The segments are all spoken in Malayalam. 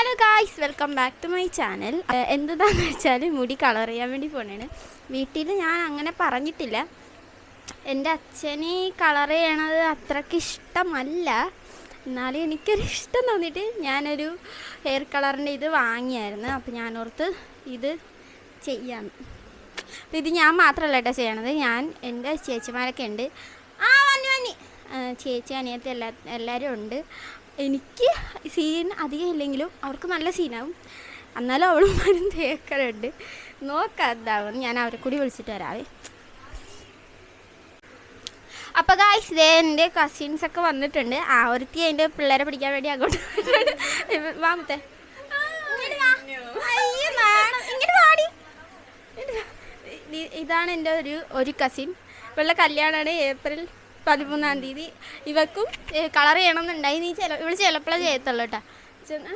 Hello guys welcome back to my channel എന്താണെന്ന് വെച്ചാൽ മുടി കളർ ചെയ്യാൻ വേണ്ടി പോണേണ്. വീട്ടിൽ ഞാൻ അങ്ങനെ പറഞ്ഞിട്ടില്ല. എന്റെ അച്ഛന് കളർ ചെയ്യണത് അത്രയ്ക്ക് ഇഷ്ടമല്ല. എന്നാലും എനിക്കൊരു ഇഷ്ടം തോന്നിയിട്ട് ഞാനൊരു ഹെയർ കളറിന്റെ ഇത് വാങ്ങിയായിരുന്നു. അപ്പോൾ ഞാനോർത്ത് ഇത് ചെയ്യാം. അപ്പോൾ ഇത് ഞാൻ മാത്രമല്ല കേട്ടോ ചെയ്യണത്. ഞാൻ എന്റെ ചേച്ചിമാരൊക്കെ ഉണ്ട്. ആ വന്നി വന്നി. ചേച്ചി അനിയത്തി എല്ലാ എല്ലാവരും ഉണ്ട്. എനിക്ക് സീൻ അധികം ഇല്ലെങ്കിലും അവർക്ക് നല്ല സീനാവും എന്നാലും അവളും അവളുമാരും തേക്കലുണ്ട് നോക്കാം എന്താവും ഞാൻ അവരെ കൂടി വിളിച്ചിട്ട് വരാവേ അപ്പോൾ ഗായ്സ് ഇതേ എന്റെ കസിൻസ് ഒക്കെ വന്നിട്ടുണ്ട് ആ ഒരുത്തി അതിന്റെ പിള്ളേരെ പിടിക്കാൻ വേണ്ടി അങ്ങോട്ട് പോയിട്ടുണ്ട്. ഇവ- വാ മുത്തേ ഇങ്ങട് വാ. അയ്യോ, വാടി. ഇങ്ങട് വാ. ഇ- ഇതാണ് എന്റെ ഒരു ഒരു കസിൻ ഇവളുടെ കല്യാണമാണ് ഏപ്രിൽ പതിമൂന്നാം തീയതി. ഇവക്കും കളർ ചെയ്യണമെന്നുണ്ടായി. നീ ചില ഇവൾ ചിലപ്പോഴേ ചെയ്യത്തുള്ളൂ കേട്ടോ ചെന്ന്.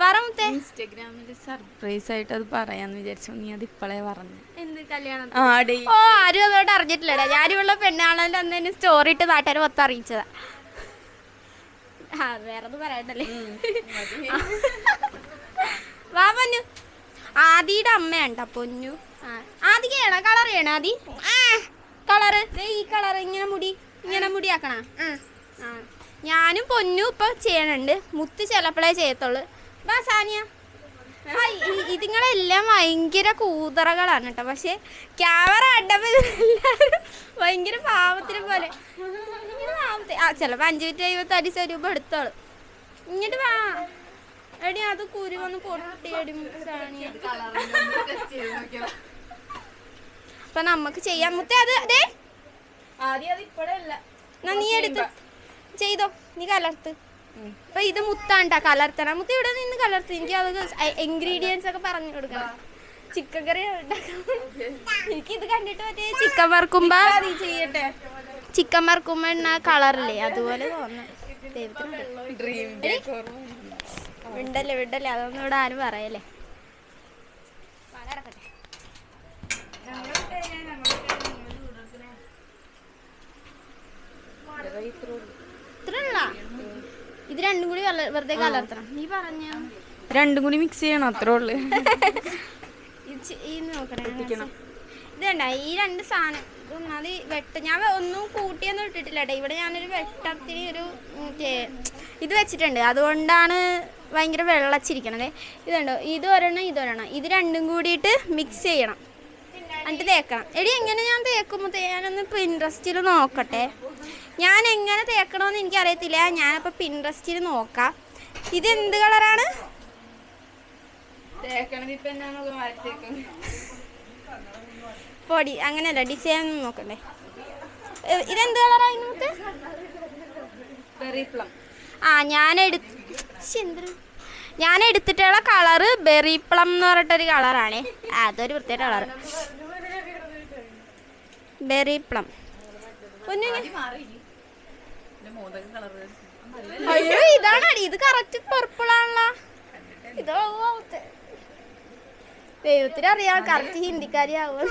പറ ഇൻസ്റ്റഗ്രാമിൽ സർപ്രൈസ് ആയിട്ട് അത് പറയാന്ന് വിചാരിച്ചു. നീ അത് ഇപ്പോഴേ പറഞ്ഞു. എന്ത് കല്യാണം? ഓ ആരും അതോട്ട് അറിഞ്ഞിട്ടില്ലടാ. ഞാനിവളുടെ പെണ്ണാണല്ലോ അന്ന് തന്നെ സ്റ്റോറി ഇട്ട് നാട്ടുകാർ മൊത്തം അറിയിച്ചതാ. ആ വേറെ ഒന്നും പറയണ്ടല്ലേ വാ പൊന്നു. ആദിയുടെ അമ്മയാണ്ടാ പൊന്നു. ആ. ആദിക്ക് ചെയ്യണ? കളർ ചെയ്യണോ ആദി? ആ. കളറ്? ഈ കളറ് ഇങ്ങനെ മുടി ഇങ്ങനെ മുടി ആക്കണ ആ. ഞാനും പൊന്നും ഇപ്പൊ ചെയ്യണുണ്ട്. മുത്ത് ചിലപ്പോഴേ ചെയ്യത്തുള്ളൂ. വാ സാനിയ. ഇതിങ്ങളെല്ലാം ഭയങ്കര കൂതറകളാണ് കേട്ടോ. പക്ഷെ ക്യാമറ എല്ലാവരും ഭയങ്കര പാവത്തിനെ പോലെ. ആ ചിലപ്പോൾ അഞ്ച് മിനിറ്റ് കഴിയുമ്പോൾ അടി സ്വരൂപം എടുത്തോളൂ. ഇങ്ങോട്ട് വാ. എടി അത് കുരു വന്ന് പൊട്ടിയടി സാനിയ. അപ്പൊ നമുക്ക് ചെയ്യാൻ മുത്തേ അത് അതെ ആദ്യം അത് ഇപ്പോഴല്ല നീ എടുത്ത്. ചെയ്തോ. നീ കലർത്ത്. അപ്പൊ ഇത് മുത്താണ്ടാ കലർത്തണം. മുത്ത ഇവിടെ നിന്ന് കലർത്ത്. എനിക്ക് അത് ഇൻഗ്രീഡിയൻസ് ഒക്കെ പറഞ്ഞു കൊടുക്കണം. ചിക്കൻ കറി ഉണ്ടാക്കാൻ എനിക്ക് ഇത് കണ്ടിട്ട് മറ്റേ ചിക്കൻ വറുക്കുമ്പോ ചെയ്യട്ടെ. ചിക്കൻ വറുക്കുമ്പോ എണ്ണ കളറില്ലേ? അതുപോലെ തോന്നുന്നു ദൈവത്തിനുണ്ട് വിണ്ടല്ലേ വിണ്ടല്ലേ അതൊന്നും ഇവിടെ ആരും പറയല്ലേ പാൽ കിടക്കട്ടെ. ഇത്രയുള്ള ഇത് രണ്ടും കൂടി വെറുതെ കലർത്തണം. നീ പറഞ്ഞ? രണ്ടും കൂടി മിക്സ് ചെയ്യണം അത്രേ ഉള്ളു. ഇത് കണ്ട ഈ രണ്ട് സാധനം ഒന്നാമത് വെട്ട ഞാൻ ഒന്നും കൂട്ടിയൊന്നും ഇട്ടിട്ടില്ല കേട്ടോ ഇവിടെ ഞാനൊരു വെട്ടത്തിന് ഒരു മറ്റേ ഇത് വെച്ചിട്ടുണ്ട്. അതുകൊണ്ടാണ് ഭയങ്കര വെള്ളച്ചിരിക്കണത്. ഇതുണ്ടോ ഇത് ഒരെണ്ണം ഇത് ഒരെണ്ണം ഇത് രണ്ടും കൂടിയിട്ട് മിക്സ് ചെയ്യണം. എന്നിട്ട് തേക്കണം. എടി എങ്ങനെ ഞാൻ തേക്കുമ്പോൾ ഞാനൊന്ന് പിൻട്രസ്റ്റിൽ നോക്കട്ടെ. ഞാൻ എങ്ങനെ തേക്കണമെന്ന് എനിക്കറിയത്തില്ല. ഞാനപ്പോൾ പിൻട്രസ്റ്റിൽ നോക്കാം. ഇത് എന്ത് കളറാണ് പൊടി. അങ്ങനെയല്ല ഡിസൈൻ നോക്കണ്ടേ. ഏ, ഇതെന്ത് കളറായി നമുക്ക് ആ ഞാൻ എടുത്ത് ഞാൻ എടുത്തിട്ടുള്ള കളറ് ബെറി പ്ലം എന്ന് പറഞ്ഞിട്ടൊരു കളറാണേ. അതൊരു വൃത്തിയായിട്ട് കളറ്. ബെറി പ്ലം അയ്യോ ഇതാണ് ഇത് കറക്റ്റ് പർപ്പിൾ ആണല്ലോ ഇതോ ദൈവത്തിന് അറിയാം കറക്റ്റ് ഹിന്ദിക്കാരി ആവും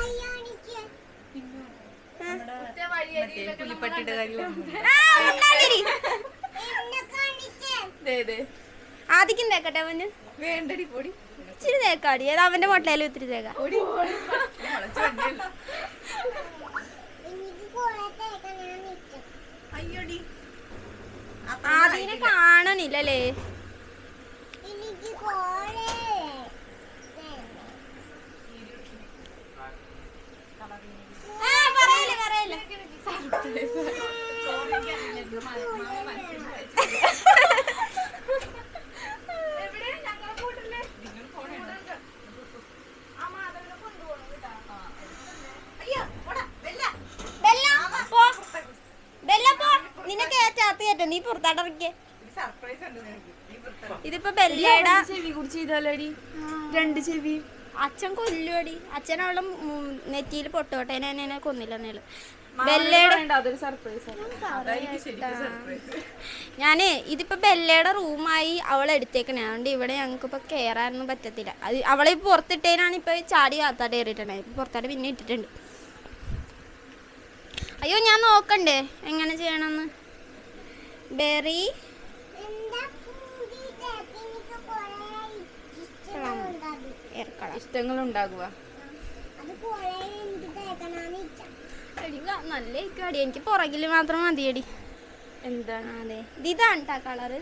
ആദ്യം തേക്കട്ടെ അവന് വേണ്ടടി പൊടി ഇച്ചിരി തേക്കാടി അത് അവന്റെ മുട്ടയിലും ഇത്തിരി തേക്കാം അയ്യോടി. ആദ്യനെ കാണണില്ലല്ലേ ആ, പറയല്ലേ, പറയല്ലേ. ബെല്ല, പോ. ബെല്ല, പോ. നിന്നെ കേറ്റാത്ത കേട്ടോ നീ പുറത്താട്ടിറക്കിയേ ഇതിപ്പോ ബെല്ലയുടെ ചെവി കുടിച്ച് ചെയ്താലടി. രണ്ട് ചെവി. അച്ഛൻ കൊല്ലുവടി. അച്ഛൻ അവളെ നെറ്റിയിൽ പൊട്ടോട്ടെ. എന്നെ കൊന്നില്ല എന്നേൾ. ബെല്ലയുടെ അതൊരു സർപ്രൈസ് ഞാൻ ഇതിപ്പോ ബെല്ലയുടെ റൂമായി അവൾ എടുത്തേക്കണേ. അതുകൊണ്ട് ഇവിടെ ഞങ്ങൾക്ക് ഇപ്പൊ കയറാനൊന്നും പറ്റത്തില്ല. അത് അവളെ ഇപ്പൊ പുറത്തിട്ടേനാണ് ഇപ്പൊ ചാടി കാത്താട്ട് കയറിയിട്ടുണ്ടായത്. ഇപ്പൊ പുറത്താട്ട് പിന്നെ ഇട്ടിട്ടുണ്ട്. അയ്യോ ഞാൻ നോക്കണ്ടേ. എങ്ങനെ ചെയ്യണമെന്ന് ബെറി ഇഷ്ടങ്ങൾ ഉണ്ടാകുക നല്ല ഇക്കാടി എനിക്ക് പുറകിൽ മാത്രം മതിയടി. എന്താണ് അതെ ഇത് ഇതാണ് കേട്ടോ കളറ്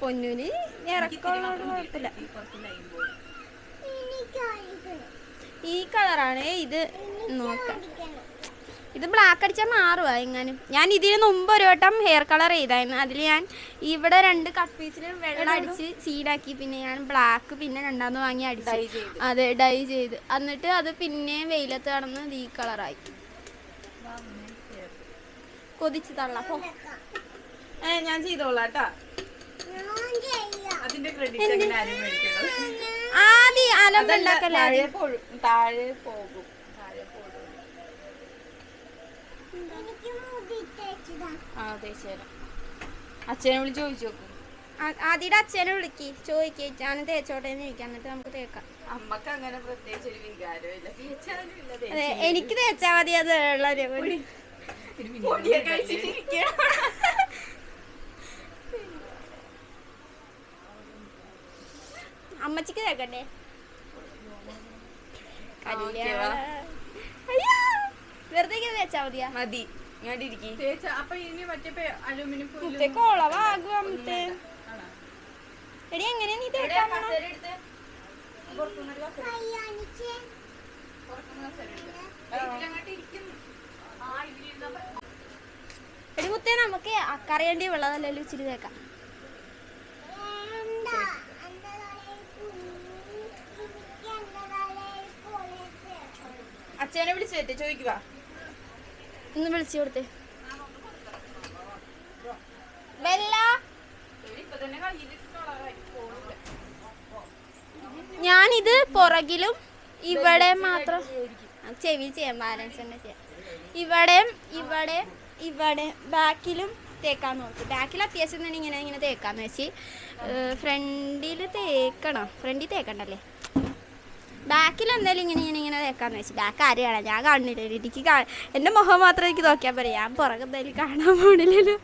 പൊന്നൂന് ഇറക്കമുള്ളതുകൊണ്ട് കുഴപ്പമില്ല. ഈ കളറാണ്. ഇത് നോക്കാം. ഇത് ബ്ലാക്ക് അടിച്ചാൽ മാറുക എങ്ങാനും. ഞാൻ ഇതിന് മുമ്പ് ഒരു വട്ടം ഹെയർ കളർ ചെയ്തായിരുന്നു. അതിൽ ഞാൻ ഇവിടെ രണ്ട് കട്ട് പീസിൽ വെള്ളം അടിച്ച് സീഡാക്കി പിന്നെ ഞാൻ ബ്ലാക്ക് പിന്നെ രണ്ടാമത് വാങ്ങി അടിച്ച്. അതെ ഡൈ ചെയ്ത്. എന്നിട്ട് അത് പിന്നെ വെയിലത്ത് കടന്ന് ഈ കളറായി കൊതിച്ച് തള്ളപ്പോ ഏ ഞാൻ ചെയ്തോളാം കേട്ടാ അതിന്റെ ക്രെഡിറ്റ് ആദ്യം അലമ്പുണ്ടാക്കല്ലേ താഴെ പോകും ആ തേച്ച് തരാം അച്ഛനെ വിളിച്ച് ചോദിച്ചു നോക്കും. ആദ്യയുടെ അച്ഛനെ വിളിക്ക്. ചോദിക്കേ. ഞാൻ തേച്ചോട്ടെ എന്ന് ചോദിക്കാം. എന്നിട്ട് നമുക്ക് തേക്കാം. അമ്മയ്ക്ക് അങ്ങനെ പ്രത്യേകിച്ച് ഒരു വികാരമില്ല. എനിക്ക് തേച്ചാ മതി. അത് ഉള്ളൊരു അമ്മച്ചിക്ക് തേക്കണ്ടേ? കല്യാണ. വെറുതെ ഇങ്ങനെ തേച്ചാ മതിയാ? മതി. ഇങ്ങോട്ട് ഇരിക്കി. തേച്ച അപ്പൊ ഇനി മറ്റേ അലുമിനിയം മുത്തേ കോളവാകും അമ്മത്തെ എടി എങ്ങനെ നീ തേക്കാൻ പോണെ? എടി മുത്തേ നമുക്ക് അക്കറിയേണ്ടി വെള്ളതല്ലല്ലോ ഇച്ചിരി തേക്കാം. അച്ഛനെ വിളിച്ചേറ്റെ ചോദിക്കുക ഒന്ന് വിളിച്ചു കൊടുത്തേ. ബെല്ല. ഞാനിത് പുറകിലും ഇവിടെ മാത്രം ചെവി ചെയ്യാം ബാലൻസ് തന്നെ ചെയ്യാം. ഇവിടെയും ഇവിടെ ഇവിടെ ബാക്കിലും തേക്കാൻ നോക്കി. ബാക്കിൽ അത്യാവശ്യം തന്നെ ഇങ്ങനെ ഇങ്ങനെ തേക്കാന്ന് വെച്ച് ഫ്രണ്ടിൽ തേക്കണം. ഫ്രണ്ടിൽ തേക്കണ്ടല്ലേ? ബാക്കിൽ എന്തായാലും ഇങ്ങനെ ഇങ്ങനെ ഇങ്ങനെ തേക്കാന്ന് വെച്ചു. ബാക്ക് ആരും ഞാൻ കാണുന്നില്ല. എനിക്ക് കാ എന്റെ മുഖം മാത്രം എനിക്ക് നോക്കിയാൽ പറയാം ഞാൻ പുറകെ എന്തായാലും കാണാൻ പോണില്ലല്ലോ.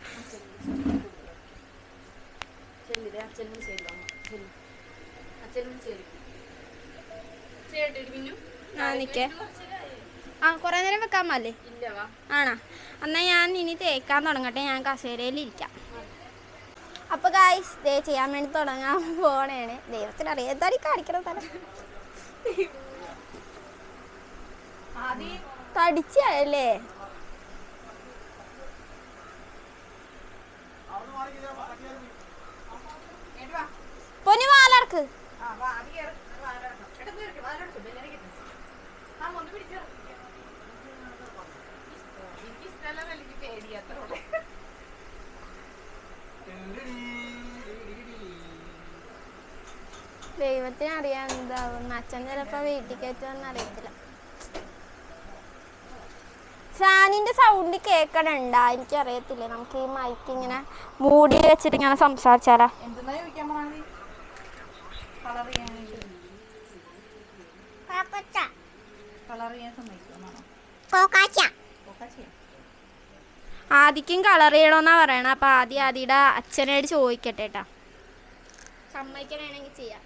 ആ നിക്കേ. ആ കുറേ നേരം വെക്കാൻ മല്ലേ ആണോ? എന്നാ ഞാൻ ഇനി തേക്കാൻ തുടങ്ങട്ടെ. ഞാൻ കസേരയിൽ ഇരിക്കാം. അപ്പൊ ഗായ്സ് ദേ ചെയ്യാൻ വേണ്ടി തുടങ്ങാൻ പോണേണ്. ദൈവത്തിന് അറിയാം എന്തായാലും കാണിക്കണം ആദ്യം തടിച്ചല്ലേ പൊന്നു വാലർക്ക്. ആ വാ ആദ്യം കേറ് വാലോട്ട് എടാ കേറ് വാലോട്ട് ബെല്ലനെ കിട്ടും ആ ഒന്ന് പിടിച്ചു എനിക്ക് ഇഷ്ടമല്ല എനിക്ക് പേടിയാത്രേ ദൈവത്തിന് അറിയാൻ എന്താവും അച്ഛൻ ചിലപ്പോ വീട്ടിൽ കയറ്റുമെന്ന് അറിയത്തില്ല. ഫാനിന്റെ സൗണ്ട് എനിക്ക് എനിക്കറിയത്തില്ല. നമുക്ക് ഈ മൈക്ക് ഇങ്ങനെ മൂടി വെച്ചിട്ട് ഇങ്ങനെ സംസാരിച്ചാലാ? ആദിക്കും കളർ ചെയ്യണമെന്നാ പറയണ. അപ്പൊ ആദ്യം ആദിയുടെ അച്ഛനോട് ചോദിക്കട്ടെ കേട്ടാ സമ്മതിക്കണമെങ്കിൽ ചെയ്യാം.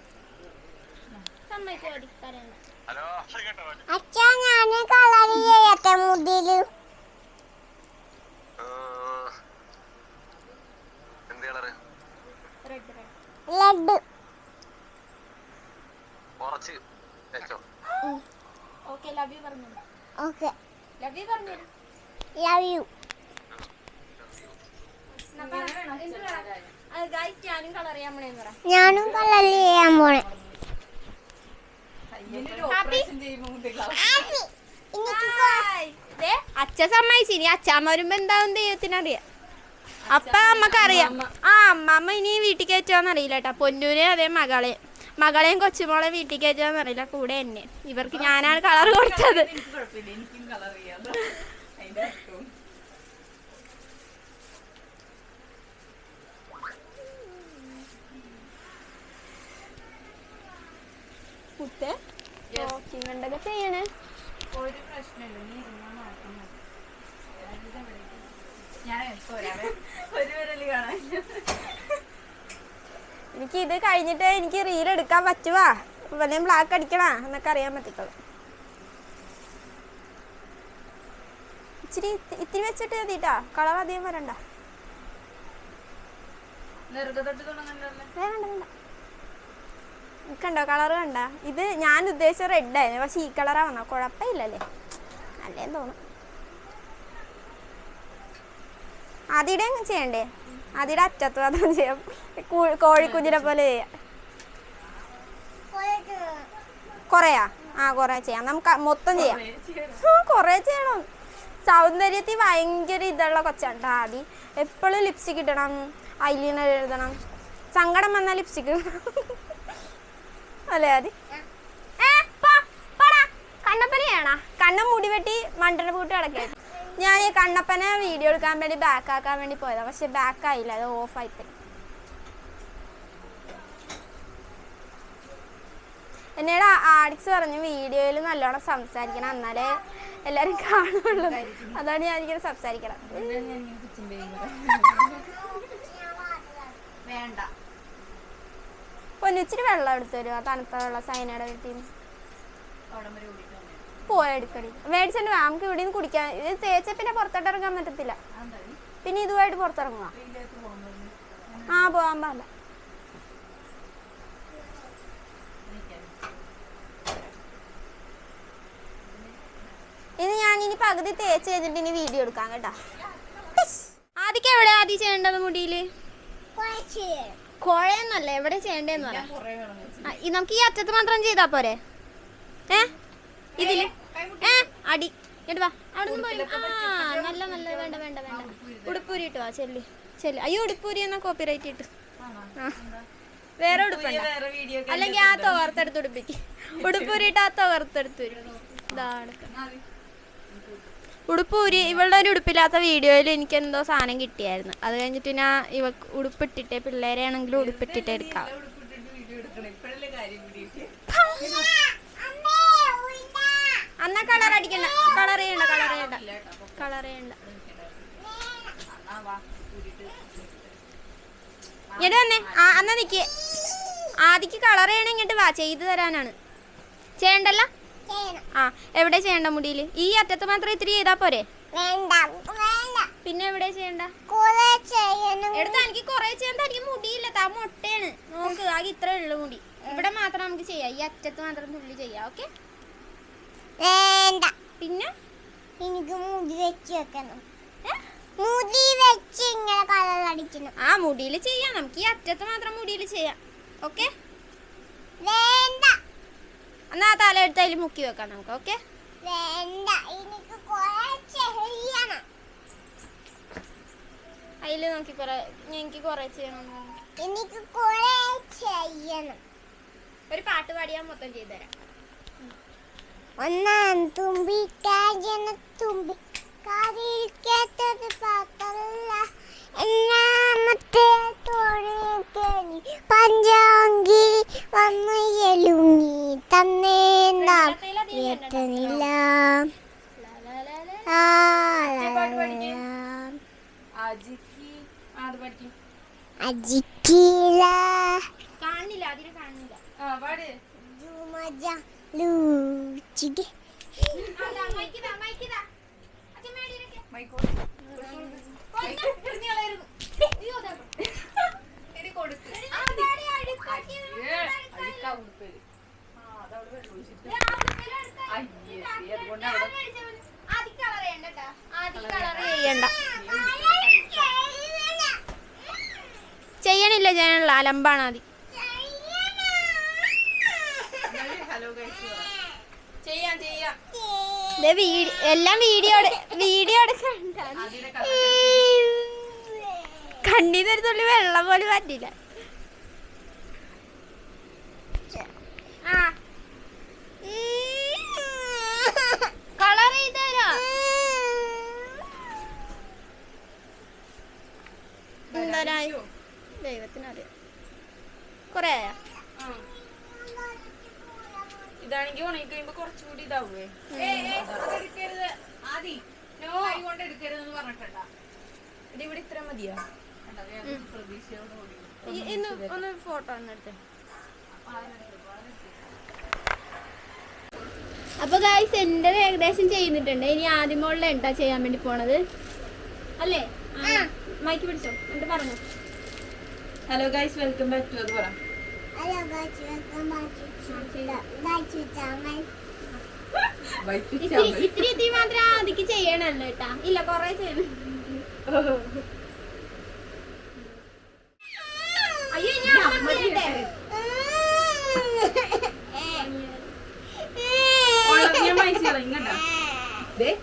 അച്ഛാ ഞാൻ കളർ ചെയ്യട്ടെ മുടിയിൽ. ലഡ്. കുറച്ച് വെച്ചോ. ഓക്കെ. ലവ് യു കളർ ചെയ്യാൻ ഞാനും കളർ ചെയ്യാൻ പോണേ. അച്ഛൻ സമ്മതിച്ചു. ഇനി അച്ഛാമ്മ വരുമ്പോ എന്താവും ദൈവത്തിനറിയാം. അപ്പ അമ്മക്കറിയാം. ആ അമ്മമ്മ ഇനി വീട്ടിൽ കയറ്റുവാന്ന് അറിയില്ല കേട്ടാ. പൊന്നൂരെ അതേ മകളെ. മകളെയും കൊച്ചുമോളെ വീട്ടിൽ കയറ്റുവാന്ന് അറിയില്ല. കൂടെ എന്നെ. ഇവർക്ക് ഞാനാണ് കളർ കൊടുത്തത്. അർത്ഥവും കുത്തെ നോക്കിങ്ങണ്ടൊക്കെ ചെയ്യണേ. ഒരു പ്രശ്നമില്ല. നീ ഇരുന്നാ മാത്രം മതി. എനിക്ക് ഇത് കഴിഞ്ഞിട്ട് എനിക്ക് റീൽ എടുക്കാൻ പറ്റുവാ. വല്ലതും ബ്ലാക്ക് അടിക്കണ എന്നൊക്കെ അറിയാൻ പറ്റത്തുള്ളൂ ഇച്ചിരി ഇത്തിരി വെച്ചിട്ട് മതിട്ടാ. കളർ അധികം വരണ്ട. വേണ്ട വേണ്ട. കണ്ടോ? കളർ കണ്ട? ഇത് ഞാൻ ഉദ്ദേശിച്ച റെഡ് ആയിരുന്നു പക്ഷെ ഈ കളറാ ആവുന്ന കുഴപ്പമില്ലല്ലേ? നല്ലേന്ന് തോന്നും അങ്ങ് ചെയ്യണ്ടേ? അതിടെ അറ്റത്ത് അതും ചെയ്യാം. കോഴിക്കുഞ്ഞിനെ പോലെ ചെയ്യാം. കുറയാ? ആ കുറേ ചെയ്യാം. നമുക്ക് മൊത്തം ചെയ്യാം. കുറേ ചെയ്യണം. സൗന്ദര്യത്തിൽ ഭയങ്കര ഇതുള്ള കൊച്ചാണ് ആദി. എപ്പോഴും ലിപ്സ്റ്റിക് ഇടണം. ഐലൈനർ എഴുതണം. സങ്കടം വന്നാൽ ലിപ്സ്റ്റിക് അല്ലേ ആദി? പോ, പോടാ. കണ്ണപ്പനെയാണോ? കണ്ണ മുടി വെട്ടി മണ്ടന പൂട്ടി കിടക്കുക ഞാൻ ഈ കണ്ണപ്പനെ വീഡിയോ എടുക്കാൻ വേണ്ടി ബാക്ക് ആക്കാൻ വേണ്ടി പോയതാണ് പക്ഷെ ബാക്ക് ആയില്ല അത് ഓഫ് ആയിപ്പോയി. എന്നോട് ആഡിക്സ് പറഞ്ഞു വീഡിയോയിൽ നല്ലോണം സംസാരിക്കണം. എന്നാലേ എല്ലാരും കാണുള്ളൂ. അതാണ് ഞാൻ ഇങ്ങനെ സംസാരിക്കണം വേണ്ട. പൊന്നിച്ചിരി വെള്ളം എടുത്തു തരുമോ തണുത്ത വെള്ളം സൈനയുടെ വീട്ടിൽ നിന്ന്. പോയെടുക്കടി മേടിച്ചിട്ട് വാ. നമുക്ക് ഇവിടെ നിന്ന് കുടിക്കാൻ ഇത് തേച്ച പിന്നെ പുറത്തോട്ട് ഇറങ്ങാൻ പറ്റത്തില്ല. പിന്നെ ഇതുമായിട്ട് പുറത്തിറങ്ങുക ആ പോകാൻ പാടില്ല ഇത് ഞാൻ ഇനി പകുതി തേച്ച് കഴിഞ്ഞിട്ട് ഇനി വീഡിയോ എടുക്കാം കേട്ടോ. ആദ്യം എവിടെ ആദ്യം ചെയ്യേണ്ടത് മുടിയിൽ? കുഴയൊന്നല്ല എവിടെ ചെയ്യണ്ടേന്ന് പറയാം നമുക്ക് ഈ അറ്റത്ത് മാത്രം ചെയ്താ പോരെ? ഏ? ഇതിൽ? ഏ? അടി. ഇങ്ങോട്ട് വാ. അവിടെ നിന്ന് പോയി ആ നല്ല നല്ല വേണ്ട വേണ്ട വേണ്ട. ഉടുപ്പൂരി ഇട്ട്. വാ ചെല്ലി. ചെല്ലി. അയ്യോ ഉടുപ്പൂരി എന്നാ കോപ്പിറൈറ്റ് ഇട്ട്. വേറെ ഉടുപ്പുണ്ട? അല്ലെങ്കിൽ ആ തോർത്തെടുത്ത് ഉടുപ്പിക്ക്. ഉടുപ്പൂരിട്ട് ആ തോർത്തെടുത്ത് വരും ഇതാണ്. ഉടുപ്പൂരി ഇവളുടെ ഒരു ഉടുപ്പില്ലാത്ത വീഡിയോയിൽ എനിക്ക് എന്തോ സാധനം കിട്ടിയായിരുന്നു. അത് കഴിഞ്ഞിട്ട് ഞാൻ ഇവ ഉടുപ്പിട്ടിട്ട് പിള്ളേരെ ആണെങ്കിലും ഉടുപ്പിട്ടിട്ട് എടുക്കാം. അന്നാ കളർ അടിക്കണ്ട. കളർ ചെയ്യണ്ട കളർ ചെയ്യണ്ട. കളർ ചെയ്യണ്ട. ഇങ്ങോട്ട് വന്നേ ആ അന്നാ നിക്ക്. ആദിക്ക് കളർ ചെയ്യണ ഇങ്ങോട്ട് വാ ചെയ്തു തരാനാണ്. ചെയ്യണ്ടല്ല? ആ എവിടെ ചെയ്യണ്ട മുടിയിൽ ഈ അറ്റത്ത് മാത്രം ഇത്തിരി ചെയ്താ പോരെ? പിന്നെ എവിടെ ചെയ്യണ്ട? എടുത്താ എനിക്ക് കൊറേ ചെയ്യാൻ തനിക്ക് മുടിയില്ല. താ മുട്ടയാണ്. നോക്ക് ആകെ ഇത്ര ഉള്ളു മുടി. ഇവിടെ മാത്രം നമുക്ക് ചെയ്യാം. ഈ അറ്റത്ത് മാത്രം തുള്ളി ചെയ്യാം ഓക്കെ? പിന്നെ? എനിക്ക് മുടി വെച്ച് വെക്കണം? മുടി വെച്ച് ഇങ്ങനെ കളർ അടിക്കണം. ആ മുടിയിൽ ചെയ്യാം. നമുക്ക് ഈ അറ്റത്ത് മാത്രം മുടിയിൽ ചെയ്യാം. ഓക്കെ? വേണ്ട. എന്നാ ആ തല എടുത്ത് അതിൽ മുക്കി വെക്കാം നമുക്ക് ഓക്കെ അതിൽ നോക്കി എനിക്ക് കുറെ ചെയ്യണം. എനിക്ക് കുറെ ചെയ്യണം. ഒരു പാട്ട് പാടിയാൽ മൊത്തം ചെയ്തുതരാം ഒന്നാം തുമ്പി കാജന തുമ്പി കാതിരിക്കാത്തത് പാത്തല്ല പാട്ടല്ല എന്നാമത്തെ തോഴി പഞ്ചാങ്കി വന്ന് തന്നേ നാം എത്തനില്ല ആ, ലാ, ലാ, ലാ. അജിക്ക് ആ അത് പഠിക്കും അജിക്കില കാണില്ല അതിനെ കാണില്ല. ആ പാട്. ജുമജ ലൂച്ചിക്ക്. അതാ, ചെയ്യണില്ല ചെയ്യണില്ല അലമ്പാണ് ആദ്യം എന്നാൽ ഹലോ കഴിച്ചു ചെയ്യാം ചെയ്യാം. ദേ വീഡിയോ എല്ലാം വീഡിയോ വീഡിയോ എടുക്കണ്ട. അതിന്റെ കളർ കണ്ണീന്ന് ഒരു തുള്ളി വെള്ളം പോലും പറ്റില്ല ആ കളർ ചെയ്ത് തരാം എന്തോരായി ദൈവത്തിനറിയാം. കൊറേ ആയോ ഇതാണെങ്കിൽ ഉണങ്ങി കഴിയുമ്പോ കുറച്ചുകൂടി ഇതാവേ ഇത്ര മതിയാ? ഇന്ന് ഒന്ന് ഫോട്ടോ ഒന്നെടുത്ത് അപ്പൊ ഗായ്സ് എന്റെ ഏകദേശം ചെയ്യുന്നിട്ടുണ്ട് ഇനി ആദ്യം മുകളിൽ എന്താ ചെയ്യാൻ വേണ്ടി പോണത്? അല്ലേ? മൈക്ക് പിടിച്ചോ. എന്നിട്ട് പറഞ്ഞു. Hello guys welcome back to അത് പറ. Hello guys welcome back to channel ഇത്തിരി ഇത്തിരി മാത്രം ആദ്യക്ക് ചെയ്യണല്ലോ കേട്ടാ ഇല്ല കൊറേ ചെയ്യണം. അയ്യോ ഇനി ഞാൻ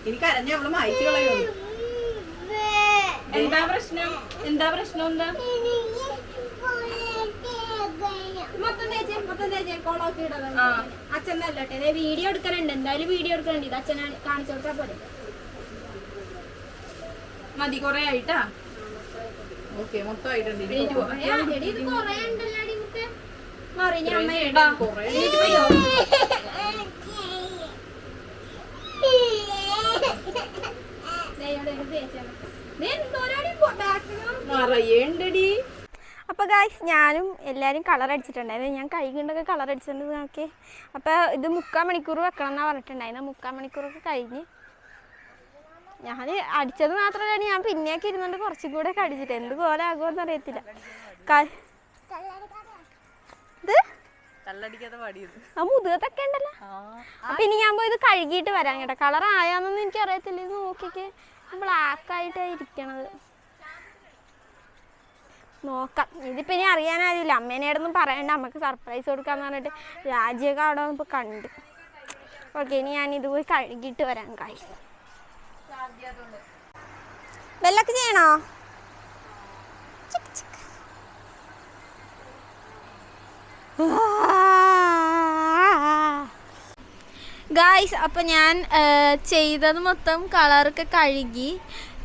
എനിക്ക് അരഞ്ഞ അവൾ മായിച്ചു കളയുള്ളൂ. എന്താ പ്രശ്നം? എന്താ പ്രശ്നം എന്താ. അച്ഛൻ നല്ലോട്ടെ. വീഡിയോ എടുക്കലുണ്ട്. എന്തായാലും വീഡിയോ എടുക്കലുണ്ട്. ഇത് അച്ഛനെ കാണിച്ചു കൊടുത്താൽ പോലെ മതി കൊറേ ആയിട്ടാ? ഓക്കെ മൊത്തമായിട്ടുണ്ട് എടി. മാറി ഇനി അമ്മ കുറേ ഇടാ കുറേ എണീറ്റ് പോയോ? ദേ ഇവിടെ ഇത് തേച്ചാ മതി. ദേ എന്തോരാടി പോ- back ന്ന് നിറയെ ഉണ്ടെടി അപ്പോൾ ഗായ്സ് ഞാനും എല്ലാവരും കളർ അടിച്ചിട്ടുണ്ടായിരുന്നു. ഞാൻ കഴുകിണ്ടൊക്കെ കൊണ്ടൊക്കെ കളർ അടിച്ചിട്ടുണ്ട് നോക്കി. അപ്പോൾ ഇത് മുക്കാൽ മണിക്കൂർ വെക്കണം എന്നാണ് പറഞ്ഞിട്ടുണ്ടായിരുന്നു. മുക്കാൽ മണിക്കൂറൊക്കെ കഴിഞ്ഞ് ഞാൻ അടിച്ചത് മാത്രമല്ല ഞാൻ പിന്നെയൊക്കെ ഇരുന്നുകൊണ്ട് കുറച്ചും കൂടെ ഒക്കെ അടിച്ചിട്ട് എന്ത് പോലെ ആകുമെന്ന് അറിയത്തില്ല. ക- ഇത്? കല്ലടിക്കാതെ പാടിയത്. ആ മുതുകത്തൊക്കെ ഉണ്ടല്ലോ. അപ്പൊ ഇനി ഞാൻ പോയി ഇത് കഴുകിയിട്ട് വരാം കേട്ടോ. കളർ ആയാന്നൊന്നും എനിക്ക് അറിയത്തില്ല ഇത് നോക്കിക്ക്. ബ്ലാക്ക് ആയിട്ടാണ് ഇരിക്കണത്? നോക്കാം. ഇതിപ്പോ ഇനി അറിയാനായില്ല അമ്മേനോടൊന്നും പറയണ്ട. അമ്മയ്ക്ക് സർപ്രൈസ് കൊടുക്കാന്ന് പറഞ്ഞിട്ട് രാജിയൊക്കെ അവിടെ ഇപ്പോൾ കണ്ട്. ഓക്കെ ഇനി ഞാൻ ഇത് പോയി കഴുകിട്ട് വരാം കായ് വെല്ലൊക്കെ ചെയ്യണോ? ചിക്ക്. ഗായ്സ് അപ്പം ഞാൻ ചെയ്തത് മൊത്തം കളറൊക്കെ കഴുകി.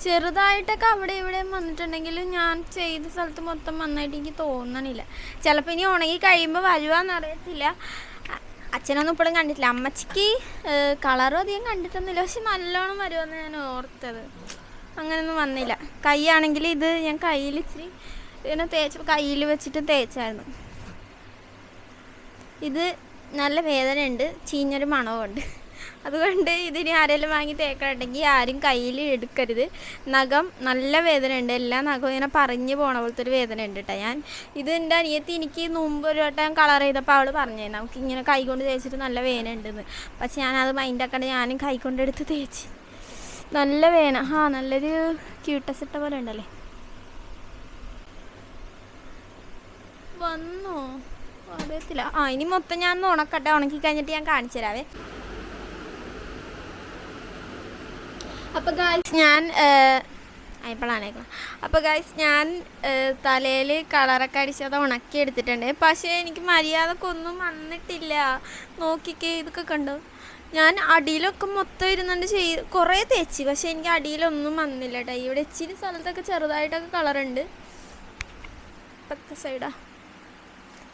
ചെറുതായിട്ടൊക്കെ അവിടെ ഇവിടെ വന്നിട്ടുണ്ടെങ്കിലും ഞാൻ ചെയ്ത സ്ഥലത്ത് മൊത്തം നന്നായിട്ട് എനിക്ക് തോന്നണില്ല. ചിലപ്പോൾ ഇനി ഉണങ്ങി കഴിയുമ്പോൾ വരുവാന്ന് അറിയത്തില്ല. അ- അച്ഛനൊന്നും ഇപ്പോഴും കണ്ടിട്ടില്ല. അമ്മച്ചിക്ക് കളറും അധികം കണ്ടിട്ടൊന്നുമില്ല. പക്ഷെ നല്ലോണം വരുമെന്ന് ഞാൻ ഓർത്തത്. അങ്ങനെയൊന്നും വന്നില്ല. കൈയാണെങ്കിൽ ഇത് ഞാൻ കയ്യിൽ ഇച്ചിരി ഇങ്ങനെ തേച്ച് കയ്യിൽ വെച്ചിട്ട് തേച്ചായിരുന്നു. ഇത് നല്ല വേദനയുണ്ട് ചീഞ്ഞൊരു മണവുമുണ്ട്. അതുകൊണ്ട് ഇതിന് ആരെങ്കിലും വാങ്ങി തേക്കണമെങ്കിൽ ആരും കയ്യിൽ എടുക്കരുത്. നഖം നല്ല വേദനയുണ്ട് എല്ലാ നഖവും ഇങ്ങനെ പറഞ്ഞു പോണ പോലത്തെ ഒരു വേദന ഉണ്ട് കേട്ടോ ഞാൻ. ഇത് എന്റെ അനിയത്തി എനിക്ക് മുമ്പ് ഒരു വട്ടം കളർ ചെയ്തപ്പോൾ അവൾ പറഞ്ഞു നമുക്ക് ഇങ്ങനെ കൈ കൊണ്ട് തേച്ചിട്ട് നല്ല വേദന ഉണ്ടെന്ന് പക്ഷെ ഞാനത് മൈൻഡാക്കാണ്ട് ഞാനും കൈ കൊണ്ടെടുത്ത് തേച്ച്. നല്ല വേദന. ആ നല്ലൊരു ക്യൂട്ടസ് ഇട്ട പോലെ ഉണ്ടല്ലേ? വന്നോ? അറിയത്തില്ല. ആ ഇനി മൊത്തം ഞാൻ ഉണക്കട്ടെ. ഉണക്കി കഴിഞ്ഞിട്ട് ഞാൻ കാണിച്ചു തരാവേ. അപ്പോൾ ഗായ്സ് ഞാൻ അയപ്പോഴാണേക്കണം അപ്പോൾ ഗായ്സ് ഞാൻ തലയിൽ കളറൊക്കെ അടിച്ച് അത് ഉണക്കി എടുത്തിട്ടുണ്ട്. പക്ഷേ എനിക്ക് മര്യാദക്കൊന്നും വന്നിട്ടില്ല. നോക്കിക്കേ ഇതൊക്കെ കണ്ടു? ഞാൻ അടിയിലൊക്കെ മൊത്തം ഇരുന്നുകൊണ്ട് ചെയ്ത് കുറേ തേച്ച്. പക്ഷേ എനിക്ക് അടിയിലൊന്നും വന്നില്ല കേട്ടോ ഇവിടെ ഇച്ചിരി സ്ഥലത്തൊക്കെ ചെറുതായിട്ടൊക്കെ കളറുണ്ട്. ഇപ്പത്തെ സൈഡാ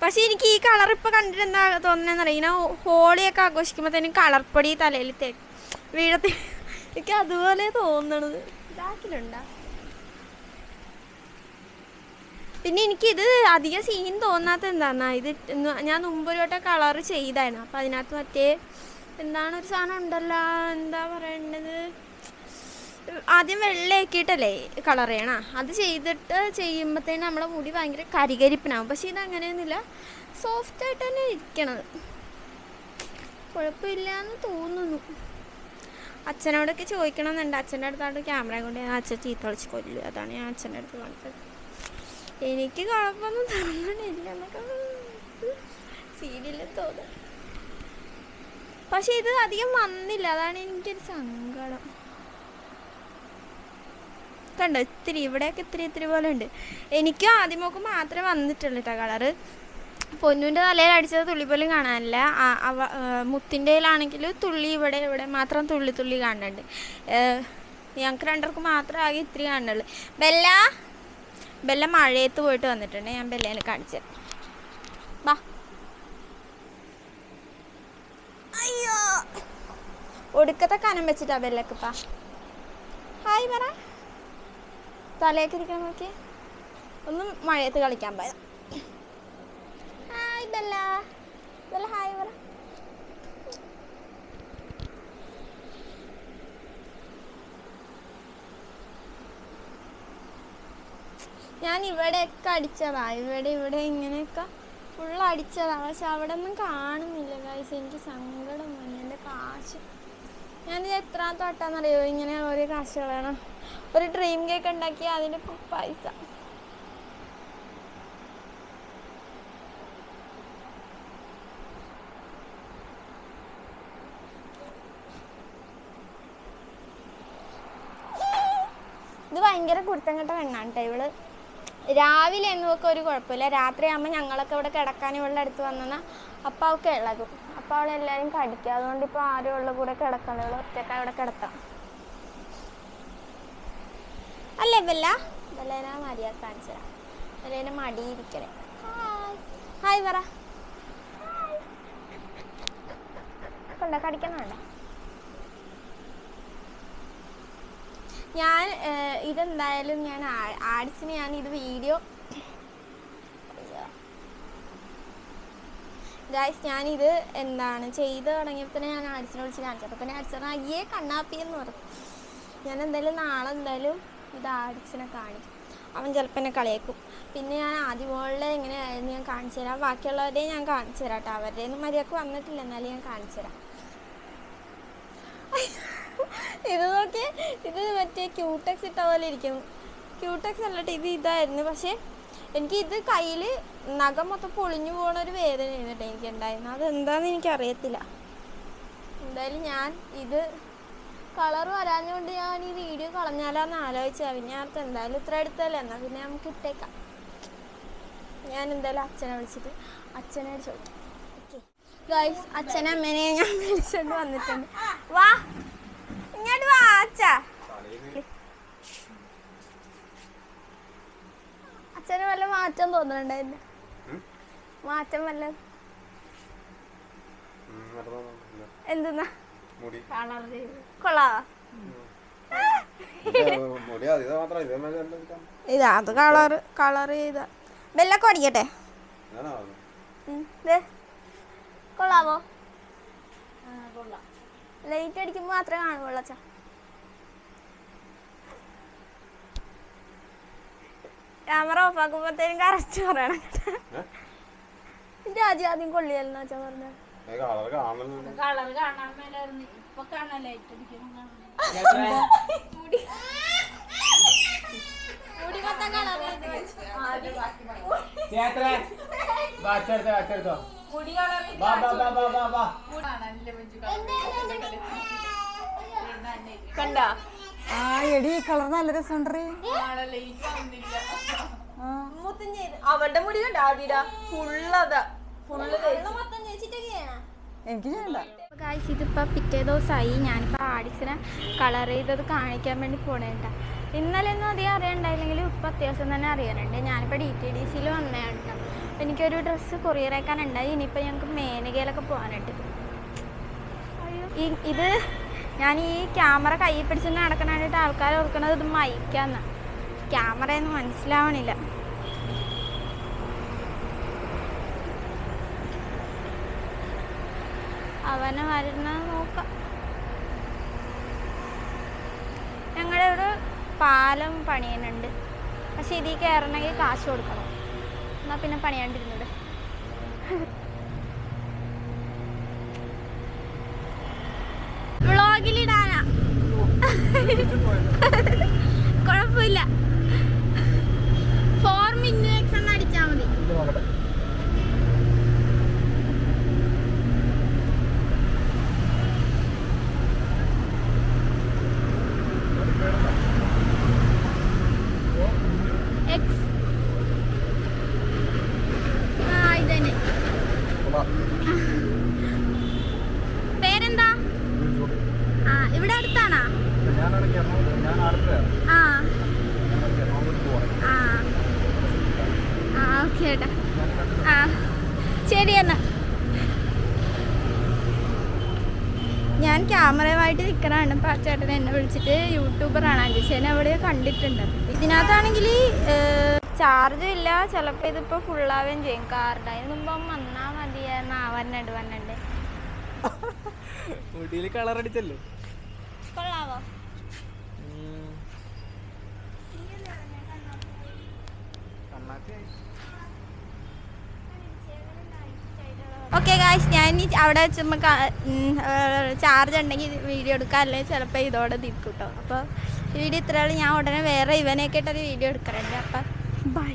പക്ഷെ എനിക്ക് ഈ കളർ ഇപ്പൊ കണ്ടിട്ട് എന്താ തോന്നുന്നതെന്ന് അറിയാം ഇങ്ങനെ ഹോളിയൊക്കെ തന്നെ കളർപ്പൊടി തലയിൽ തേ വീഴത്തി എനിക്ക് അതുപോലെ തോന്നണത്. ഇതാക്കിലുണ്ടാ പിന്നെ എനിക്കിത് അധികം സീൻ തോന്നാത്ത എന്താന്നാ? ഇത് ഞാൻ മുമ്പൊരു വട്ടം കളർ ചെയ്തായിരുന്നു. അപ്പം അതിനകത്ത് മറ്റേ എന്താണ് ഒരു സാധനം ഉണ്ടല്ലോ? എന്താ പറയേണ്ടത്? ആദ്യം വെള്ളയാക്കിയിട്ടല്ലേ കളർ ചെയ്യണം? അത് ചെയ്തിട്ട് ചെയ്യുമ്പോഴത്തേന് നമ്മളെ മുടി ഭയങ്കര കരികരിപ്പിനാവും. പക്ഷേ ഇത് അങ്ങനെയൊന്നുമില്ല സോഫ്റ്റ് ആയിട്ട് തന്നെ ഇരിക്കണത്. കുഴപ്പമില്ല എന്ന് തോന്നുന്നു. അച്ഛനോടൊക്കെ ചോദിക്കണം ചോദിക്കണമെന്നുണ്ട്. അച്ഛന്റെ അടുത്താണ് ക്യാമറ കൊണ്ട് ഞാൻ അച്ഛൻ ചീത്ത വിളിച്ച് കൊല്ലു. അതാണ് ഞാൻ അച്ഛന്റെ അടുത്ത് കാണിച്ചത് എനിക്ക് കുഴപ്പമൊന്നും തോന്നണില്ല. എന്നൊക്കെ സീരിയൽ തോന്നുന്നു. പക്ഷെ ഇത് അധികം വന്നില്ല. അതാണ് എനിക്കൊരു സങ്കടം. കണ്ടോ ഇത്തിരി ഇവിടെയൊക്കെ ഇത്തിരി ഇത്തിരി പോലെ ഉണ്ട് എനിക്ക് ആദ്യമൊക്കെ മാത്രമേ വന്നിട്ടുള്ളൂ കേട്ടോ കളറ്. പൊന്നുവിന്റെ തലയിൽ അടിച്ചത് തുള്ളി പോലും കാണാനില്ല അവ മുത്തിന്റെ ആണെങ്കിൽ തുള്ളി ഇവിടെ ഇവിടെ മാത്രം തുള്ളി തുള്ളി കാണുന്നുണ്ട്. ഞങ്ങൾക്ക് രണ്ടർക്ക് മാത്രം ആകെ ഇത്തിരി കാണുന്നുള്ളൂ. ബെല്ല ബെല്ല മഴയത്ത് പോയിട്ട് വന്നിട്ടുണ്ട്. ഞാൻ ബെല്ലേനെ കാണിച്ചു വാ. അയ്യോ. ഒടുക്കത്തെ കനം വെച്ചിട്ടാ ബെല്ലക്കിപ്പാ ഹായ് പറ. തലയൊക്കെ ഇരിക്കണം നോക്കി ഒന്ന് മഴയത്ത് കളിക്കാൻ പോയത് ഹായ് ബെല്ല. ബെല്ല ഹായ് പറ ഞാൻ ഇവിടെയൊക്കെ അടിച്ചതാ. ഇവിടെ ഇവിടെ ഇങ്ങനെയൊക്കെ ഫുൾ അടിച്ചതാ. പക്ഷെ അവിടെ ഒന്നും കാണുന്നില്ല കാശ് എനിക്ക് സങ്കടം വന്നു. എന്റെ കാശ്. ഞാനിത് എത്ര തൊട്ടാന്നറിയോ? ഇങ്ങനെ ഓരോ കാശ് കളയണം ഒരു ഡ്രീം കേക്ക് ഉണ്ടാക്കി അതിന്റെ പൈസ. ഇത് ഭയങ്കര കുരുത്തങ്ങട്ട വെണ്ണാണ് കേട്ടോ ഇവൾ. രാവിലെ എന്നൊക്കെ ഒരു കുഴപ്പമില്ല. രാത്രിയാകുമ്പോൾ ഞങ്ങളൊക്കെ ഇവിടെ കിടക്കാൻ ഇവളുടെ അടുത്ത് വന്നാൽ അപ്പം അവൾക്ക് ഇളകും അപ്പം അവളെല്ലാവരും കടിക്കുക അതുകൊണ്ട് ഇപ്പോൾ ആരും ഉള്ള കൂടെ കിടക്കണം ഇവൾ ഒറ്റയ്ക്ക് അവിടെ കിടത്താം. അല്ലേ ബെല്ല? ബെല്ലേന മര്യാദ കാണിച്ചു തരാം. ബെല്ലേനെ മടിയിരിക്കണേ. ഹായ്. ഹായ് പറ. കൊണ്ട കടിക്കണുണ്ടോ ഞാൻ ഇതെന്തായാലും ഞാൻ ആഡ്സിന് ഞാൻ ഇത് വീഡിയോ ഗായ്സ് ഞാനിത് എന്താണ് ചെയ്ത് തുടങ്ങിയപ്പോൾ തന്നെ ഞാൻ ആഡ്സിനെ വിളിച്ച് കാണിച്ചത്. അപ്പോൾ പിന്നെ ആഡ്സ് പറഞ്ഞാൽ അയ്യേ കണ്ണാപ്പി എന്ന് പറഞ്ഞു. ഞാൻ എന്തായാലും നാളെ എന്തായാലും ഇത് അടിച്ചനെ കാണിക്കും അവൻ ചിലപ്പോൾ എന്നെ കളിയാക്കും. പിന്നെ ഞാൻ ആദ്യമോളിലെ എങ്ങനെയായിരുന്നു ഞാൻ കാണിച്ചു തരാം. ബാക്കിയുള്ളവരെ ഞാൻ കാണിച്ചു തരാം കേട്ടോ. അവരുടെ ഒന്നും മര്യാദയ്ക്ക് വന്നിട്ടില്ല. എന്നാലും ഞാൻ കാണിച്ചു തരാം. ഇത് നോക്കി. ഇത് മറ്റേ ക്യൂടെക്സ് ഇട്ട പോലെ ഇരിക്കുന്നു ക്യൂടെക്സ് അല്ലട്ട് ഇത് ഇതായിരുന്നു. പക്ഷേ എനിക്ക് ഇത് കയ്യിൽ നഖം മൊത്തം പൊളിഞ്ഞു പോണ ഒരു വേദനയാണ് കേട്ടോ എനിക്ക് ഉണ്ടായിരുന്നത് അതെന്താണെന്ന് എനിക്കറിയത്തില്ല. എന്തായാലും ഞാൻ ഇത് കളർ വരാഞ്ഞുകൊണ്ട് ഞാൻ ഈ വീഡിയോ കളഞ്ഞാലാന്ന് ആലോചിച്ചാൽ പിന്നെ ഞാനത് എന്തായാലും ഇത്ര എടുത്തല്ലേ എന്നാൽ പിന്നെ നമുക്ക് ഇട്ടേക്കാം. ഞാൻ എന്തായാലും അച്ഛനെ വിളിച്ചിട്ട് അച്ഛനെ ചോദിക്കാം ഓക്കെ. ഗൈസ് അച്ഛനെ അമ്മേനെ ഞാൻ വിളിച്ചോണ്ട് വന്നിട്ടുണ്ട്. വാ. ഇങ്ങോട്ട് വാ അച്ഛാ. അച്ഛന് വല്ല മാറ്റം തോന്നുന്നുണ്ടായിരുന്നു? മാറ്റം വല്ല എന്തെന്നാ? കൊള്ളാവാ? ഇതേ അത് കളർ കളർ ചെയ്ത. ബെല്ലൊക്കെ അടിക്കട്ടെ. കൊള്ളാവോ? ലൈറ്റ് അടിക്കുമ്പോ മാത്രമേ കാണുള്ളൂ അച്ഛാ. ക്യാമറ ഓഫ് ആക്കുമ്പോഴത്തേനും കറക്റ്റ് പറയണം. രാജ്യം ആദ്യം കൊള്ളിയല്ലോ അച്ഛൻ പറഞ്ഞത്. കളർ കാണുന്നു. കളർ കാണാൻ മേലായിരുന്നു. ഇപ്പൊ കാണാൻ. ലൈറ്റ് കണ്ട? ആ എടി കളർ നല്ല രസമുണ്ടേ അവരുടെ അവളുടെ മുടി കണ്ട? ആദ്യടാ ഫുള്ളതാ. ഫുള്ള് മൊത്തം എനിക്ക് ചെയ്യണ്ട. ഗായ്സ് ഇതിപ്പോൾ പിറ്റേ ദിവസമായി ഞാനിപ്പോൾ ആഡിസിനെ കളർ ചെയ്തത് കാണിക്കാൻ വേണ്ടി പോണേട്ട. ഇന്നലെ ഒന്നും അധികം അറിയണ്ടായില്ലെങ്കിലും ഇപ്പം അത്യാവശ്യം തന്നെ അറിയാനുണ്ട്. ഞാനിപ്പോൾ ഡി ടി ഡി സിയിൽ വന്നതാണ് എനിക്കൊരു ഡ്രസ്സ് കൊറിയർ അയക്കാനുണ്ടായി ഇനിയിപ്പോൾ ഞങ്ങൾക്ക് മേനകയിലൊക്കെ പോകാനുണ്ട് ഇത് ഞാൻ ഈ ക്യാമറ കൈ പിടിച്ച് നടക്കാനായിട്ട് ആൾക്കാർ ഓർക്കുന്നത് ഇത് മൈക്കാന്ന്. ക്യാമറയൊന്നും മനസ്സിലാവണില്ല. അവനെ വരുന്നത് നോക്കാം. ഞങ്ങളുടെ ഇവിടെ പാലം പണിയാനുണ്ട് പക്ഷെ ഇതിൽ കയറണമെങ്കിൽ കാശ് കൊടുക്കണം. എന്നാൽ പിന്നെ പണിയാണ്ടിരുന്നത്. വ്ളോഗിലിടാനാ. കുഴപ്പമില്ല. ഫോർ മിനിറ്റ്സ് എന്ന് അടിച്ചാൽ മതി എക്സ് ആ ഇതന്നെ പേരെന്താ ആ ഇവിടെ അടുത്താണാ ആ ആ ആ ഏട്ടാ ആ ശരി എന്നാ. ഞാൻ ക്യാമറയുമായിട്ട് നിൽക്കണതാണ് അപ്പോൾ ചേട്ടൻ എന്നെ വിളിച്ചിട്ട് യൂട്യൂബറാണ് അഞ്ചേനെ അവിടെ കണ്ടിട്ടുണ്ട്. ഇതിനകത്താണെങ്കിൽ ചാർജും ഇല്ല. ചിലപ്പോൾ ഇതിപ്പോൾ ഫുള്ളാവുകയും ചെയ്യും. കാർഡ് അതിന് മുമ്പ് വന്നാൽ മതിയെന്നാ വന്നുണ്ട് വന്നുണ്ട് മുടിയിൽ കളർ അടിച്ചല്ലോ? കൊള്ളാവോ? ഓക്കെ ഗായ്സ് ഞാൻ അവിടെ നമുക്ക് ചാർജ് ഉണ്ടെങ്കിൽ വീഡിയോ എടുക്കാം. അല്ലെങ്കിൽ ചിലപ്പോൾ ഇതോടെ തിരിക്കും കേട്ടോ അപ്പോൾ വീഡിയോ ഇത്രയുള്ള ഞാൻ ഉടനെ വേറെ ഇവനെയൊക്കെ ആയിട്ടൊരു വീഡിയോ എടുക്കാറുണ്ട് അപ്പം ബൈ